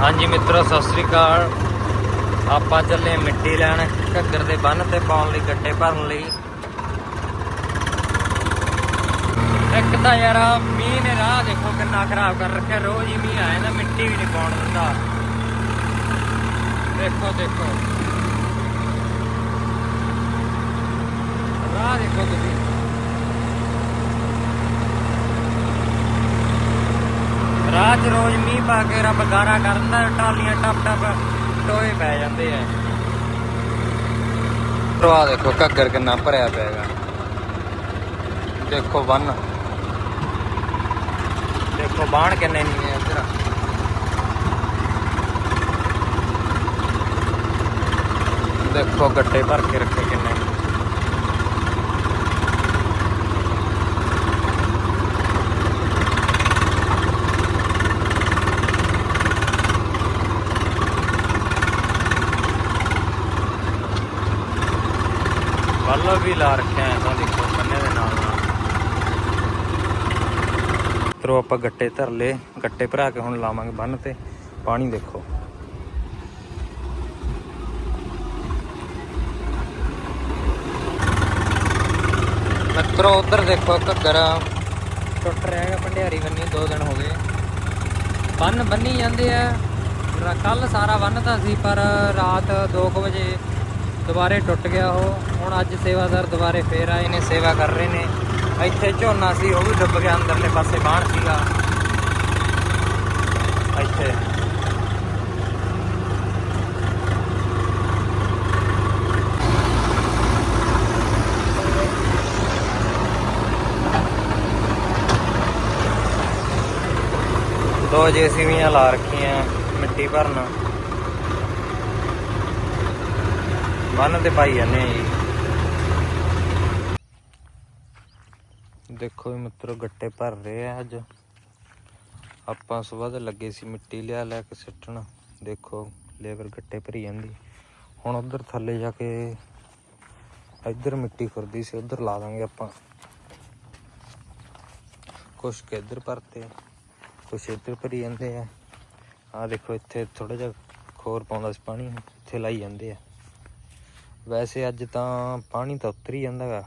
ਹਾਂਜੀ ਮਿੱਤਰੋ, ਸਤਿ ਸ੍ਰੀ ਅਕਾਲ। ਆਪਾਂ ਚੱਲੇ ਮਿੱਟੀ ਲੈਣ, ਘੱਗਰ ਦੇ ਬੰਨ ਤੇ ਪਾਉਣ ਲਈ, ਗੱਟੇ ਭਰਨ ਲਈ। ਇੱਕ ਤਾਂ ਯਾਰ ਮੀਂਹ ਨੇ ਰਾਹ ਦੇਖੋ ਕਿੰਨਾ ਖਰਾਬ ਕਰ ਰੱਖਿਆ। ਰੋਜ਼ ਹੀ ਮੀਂਹ ਆਇਆ ਨਾ, ਮਿੱਟੀ ਵੀ ਨਹੀਂ ਪਾਉਣ ਦਿੰਦਾ। ਦੇਖੋ ਦੇਖੋ ਰਾਹ ਦੇਖੋ ਤੁਸੀਂ ਰਾਹ 'ਚ ਰੋਜ਼ ਮੀਂਹ ਪਾ ਕੇ ਰੱਬ ਗਾਰਾ ਕਰਦਾ ਟਰਾਲੀਆਂ ਟੱਪ ਟੱਪ ਟੋਏ ਪੈ ਜਾਂਦੇ ਆ। ਰਵਾ ਦੇਖੋ ਘੱਗਰ ਕਿੰਨਾ ਭਰਿਆ ਪਿਆਗਾ ਦੇਖੋ ਬੰਨ। ਦੇਖੋ ਬਾਣ ਕਿੰਨੇ ਨਹੀਂ ਇੱਧਰ। ਦੇਖੋ ਗੱਟੇ ਭਰ ਕੇ ਰੱਖੇ ਕਿੰਨੇ। ਵੱਲ ਵੀ ਲਾ ਰੱਖਿਆ ਹੈ, ਤਾਂ ਦੇਖੋ ਕੰਨੇ ਦੇ ਨਾਲ ਨਾਲ। ਤਰੋ ਆਪਾਂ ਗੱਟੇ ਧਰ ਲਏ। ਗੱਟੇ ਭਰਾ ਕੇ ਹੁਣ ਲਾਵਾਂਗੇ ਬੰਨ ਤੇ। ਪਾਣੀ ਦੇਖੋ। ਮਿੱਤਰੋ, ਉਧਰ ਦੇਖੋ ਘੱਗਰ ਟੁੱਟ ਰਿਹਾ ਹੈਗਾ, ਭੰਡਿਆਰੀ ਬੰਨੀ, ਦੋ ਦਿਨ ਹੋ ਗਏ। ਬੰਨ ਬੰਨੀ ਜਾਂਦੇ ਆ। ਕੱਲ ਸਾਰਾ ਬੰਨਤਾ ਸੀ, ਪਰ ਰਾਤ 2 ਵਜੇ ਦੁਬਾਰੇ ਟੁੱਟ ਗਿਆ ਉਹ। ਹੁਣ ਅੱਜ ਸੇਵਾਦਾਰ ਦੁਬਾਰੇ ਫੇਰ ਆਏ ਨੇ, ਸੇਵਾ ਕਰ ਰਹੇ ਨੇ। ਇੱਥੇ ਝੋਨਾ ਸੀ, ਉਹ ਵੀ ਡੁੱਬ ਗਿਆ, ਅੰਦਰਲੇ ਪਾਸੇ ਬਾਣ ਸੀਗਾ। ਇੱਥੇ। ਦੋ ਜੇਸੀਬੀਆਂ ਲਾ ਰੱਖੀਆਂ, ਮਿੱਟੀ ਭਰਨ। ਬੰਨ ਤੇ ਪਾਈ ਜਾਂਦੇ ਆ ਜੀ। ਦੇਖੋ ਵੀ ਮਿੱਤਰੋ, ਗੱਟੇ ਭਰ ਰਹੇ ਆ ਅੱਜ। ਆਪਾਂ ਸਵੇਰ ਦੇ ਲੱਗੇ ਸੀ ਮਿੱਟੀ ਲਿਆ ਲੈ ਕੇ ਸਿੱਟਣ। ਦੇਖੋ, ਲੇਬਰ ਗੱਟੇ ਭਰੀ ਜਾਂਦੀ। ਹੁਣ ਉਧਰ ਥੱਲੇ ਜਾ ਕੇ ਇੱਧਰ ਮਿੱਟੀ ਖੁਰਦੀ ਸੀ, ਉਧਰ ਲਾ ਦਾਂਗੇ ਆਪਾਂ। ਕੁਛ ਕੁ ਇੱਧਰ ਭਰਤੇ ਕੁਛ ਇੱਧਰ ਭਰੀ ਜਾਂਦੇ ਆ। ਆ ਦੇਖੋ, ਇੱਥੇ ਥੋੜਾ ਜਿਹਾ ਖੋਰ ਪਾਉਂਦਾ ਸੀ ਪਾਣੀ, ਇੱਥੇ ਲਾਈ ਜਾਂਦੇ ਆ। ਵੈਸੇ ਅੱਜ ਤਾਂ ਪਾਣੀ ਤਾਂ ਉਤਰ ਹੀ ਜਾਂਦਾ ਗਾ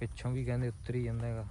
ਪਿੱਛੋਂ ਵੀ ਕਹਿੰਦੇ ਉਤਰ ਹੀ ਜਾਂਦਾ ਹੈਗਾ